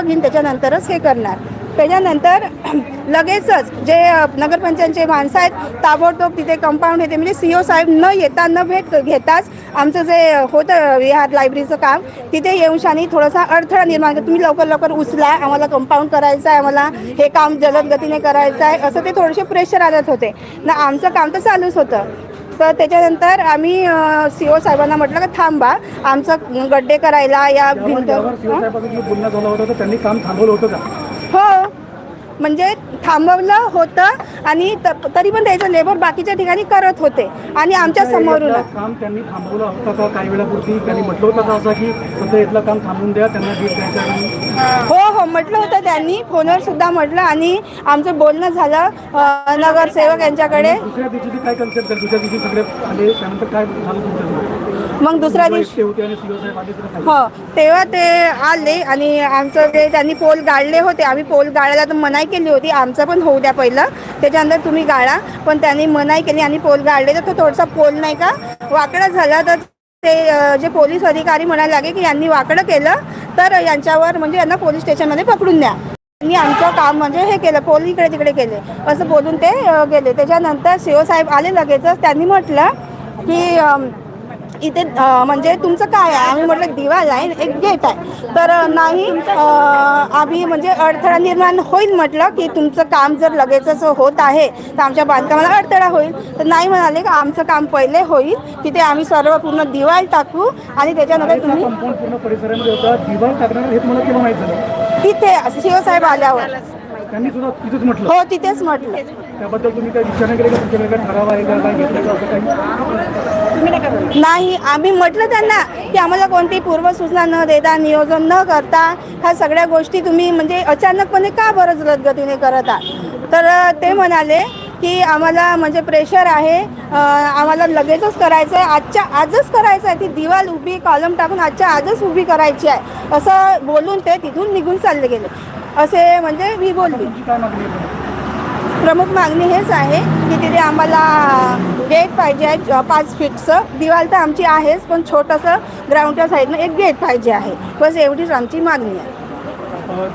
घेईन त्याच्यानंतरच हे करणार. त्याच्यानंतर लगेचच जे नगरपंचायतचे माणसं आहेत ताबडतोब तिथे कंपाऊंड येते. म्हणजे सी ओ साहेब न येता न भेट घेताच आमचं जे होतं विहार लायब्ररीचं काम तिथे येऊन शानी थोडासा अडथळा निर्माण तुम्ही लवकर लवकर उचला. आम्हाला कंपाऊंड करायचं आहे आम्हाला हे काम जलद गतीने करायचं आहे असं ते थोडेसे प्रेशर आणत होते. ना आमचं काम तर चालूच होतं. तर त्याच्यानंतर आम्ही सी ओ साहेबांना म्हटलं की थांबा आमचं गड्डे करायला या भिंत हं? त्यांनी काम थांबवलं होतं का? हो. म्हणजे थांबवलं होतं आणि तरी पण त्याचं लेबर बाकीच्या ठिकाणी करत होते आणि आमच्या समोरून काम त्यांनी थांबवलं होतं का? काही वेळापूर्वी त्यांनी म्हटलं होतं का असं की सध्या इथलं काम थांबवून द्या त्यांना हो म्हटलं होतं त्यांनी फोनवर सुद्धा म्हटलं आणि आमचं बोलणं झालं नगरसेवक यांच्याकडे. मग दुसऱ्या दिवशी हो तेव्हा ते आले आणि आमचं ते त्यांनी पोल गाळले होते. आम्ही पोल गाळायला तर मनाई केली होती. आमचं पण होऊ द्या पहिलं. त्याच्यानंतर तुम्ही गाळा. पण त्यांनी मनाई केली आणि पोल गाळले. तर तो थोडासा पोल नाही का? वाकडा झाला. तर ते जे पोलीस अधिकारी म्हणायला लागे की यांनी वाकडं केलं. तर यांच्यावर म्हणजे यांना पोलीस स्टेशनमध्ये पकडून द्या. त्यांनी आमचं काम म्हणजे हे केलं पोल इकडे तिकडे केले. असं बोलून ते गेले. त्याच्यानंतर सीओ साहेब आले लगेचच. त्यांनी म्हटलं की इथे म्हणजे तुमचं काय आहे? आम्ही म्हटलं दिवाल आहे एक गेट आहे. तर नाही आम्ही म्हणजे अडथळा निर्माण होईल म्हटलं की तुमचं काम जर लगेचच होत आहे तर आमच्या बांधकामाला अडथळा होईल. तर नाही म्हणाले की आमचं काम पहिले होईल. तिथे आम्ही सर्व पूर्ण दिवाल टाकू आणि त्याच्यानंतर तुम्ही दिवाळ हे तिथे शिव साहेब आल्यावर. हो तिथेच म्हटलं. त्याबद्दल तुम्ही काही विचार केले का? काय ठराव आहे का? काय घेतलं असं काही? नाही आम्ही म्हटलं त्यांना की आम्हाला कोणती पूर्वसूचना न देता नियोजन न करता ह्या सगळ्या गोष्टी तुम्ही म्हणजे अचानकपणे का बरं जलदगतीने करत आहात? तर ते म्हणाले की आम्हाला म्हणजे प्रेशर आहे आम्हाला लगेचच करायचं आहे आजच्या आजच करायचं आहे ती दिवाल उभी कॉलम टाकून आजच्या आजच उभी करायची आहे. असं बोलून ते तिथून निघून चालले गेले. असे म्हणजे मी बोलली तुमची काय मागणी आहे प्रमुख मागणी हेच आहे की तिथे आम्हाला गेट पाहिजे पाच फीटचं दिवाल तर आमची आहेच पण छोटंसं ग्राउंडच्या साईडनं एक गेट पाहिजे आहे. बस एवढीच आमची मागणी आहे.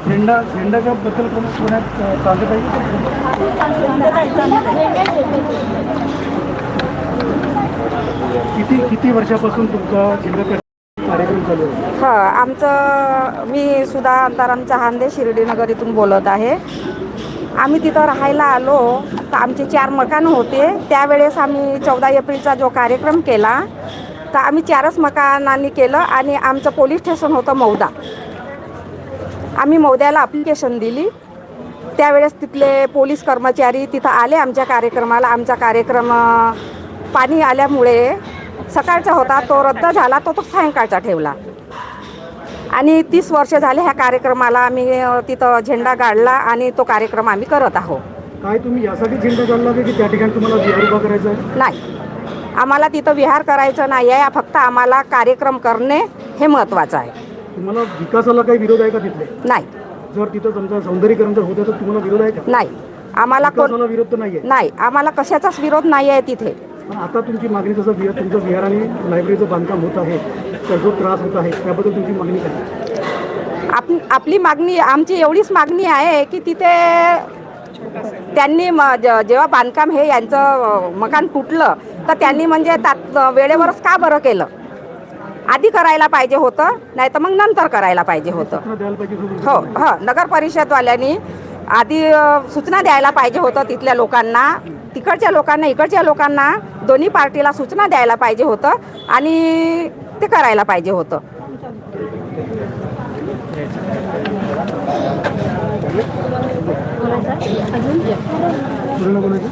झेंडा झेंडाच्या बद्दल किती किती वर्षापासून तुमचा झेंडा कार्यक्रम चालू आहे? हा आमचं मी सुधा अंताराम चहांदे शिर्डीनगर इथून बोलत आहे. आम्ही तिथं राहायला आलो तर आमचे चार मकान होते. त्यावेळेस आम्ही चौदा एप्रिलचा जो कार्यक्रम केला तर आम्ही चारच मकानांनी केलं आणि आमचं पोलीस स्टेशन होतं मौदा. आम्ही मौद्याला अप्लिकेशन दिली. त्यावेळेस तिथले पोलीस कर्मचारी तिथं आले आमच्या कार्यक्रमाला. आमचा कार्यक्रम पाणी आल्यामुळे सकाळचा होता तो रद्द झाला तो तो सायंकाळचा ठेवला. आणि तीस वर्ष झाले ह्या कार्यक्रमाला आम्ही तिथं झेंडा काढला आणि तो कार्यक्रम आम्ही करत आहोत. काय तुम्ही यासाठी झेंडा काढला होता की त्या ठिकाणी तुम्हाला विहार उभा करायचा आहे? नाही. आम्हाला तिथं विहार करायचं नाही आहे फक्त आम्हाला कार्यक्रम करणे हे महत्त्वाचं आहे. तुम्हाला विकासाला काही विरोध आहे का तिथले? नाही. जर तिथं तुमचं सौंदर्यीकरण जर होतं तर तुम्हाला विरोध आहे का? नाही. आम्हाला कोण विकासाला विरोध तर नाही. आम्हाला कशाचाच विरोध नाही आहे तिथे. आता तुमची मागणी जसं विहार तुमचं विहार आणि लायब्ररीचं बांधकाम होत आहे तर जो त्रास होत आहे त्याबद्दल तुमची मागणी काय? आप आपली मागणी आमची एवढीच मागणी आहे की तिथे त्यांनी म ज- जेव्हा बांधकाम हे यांचं मकान फुटलं तर त्यांनी म्हणजे तात वेळेवरच का बरं केलं आधी करायला पाहिजे होतं नाही तर मग नंतर करायला पाहिजे होतं. हो हो नगर परिषदवाल्यांनी आधी सूचना द्यायला पाहिजे होतं तिथल्या लोकांना तिकडच्या लोकांना इकडच्या लोकांना दोन्ही पार्टीला सूचना द्यायला पाहिजे होतं आणि ते करायला पाहिजे होतं.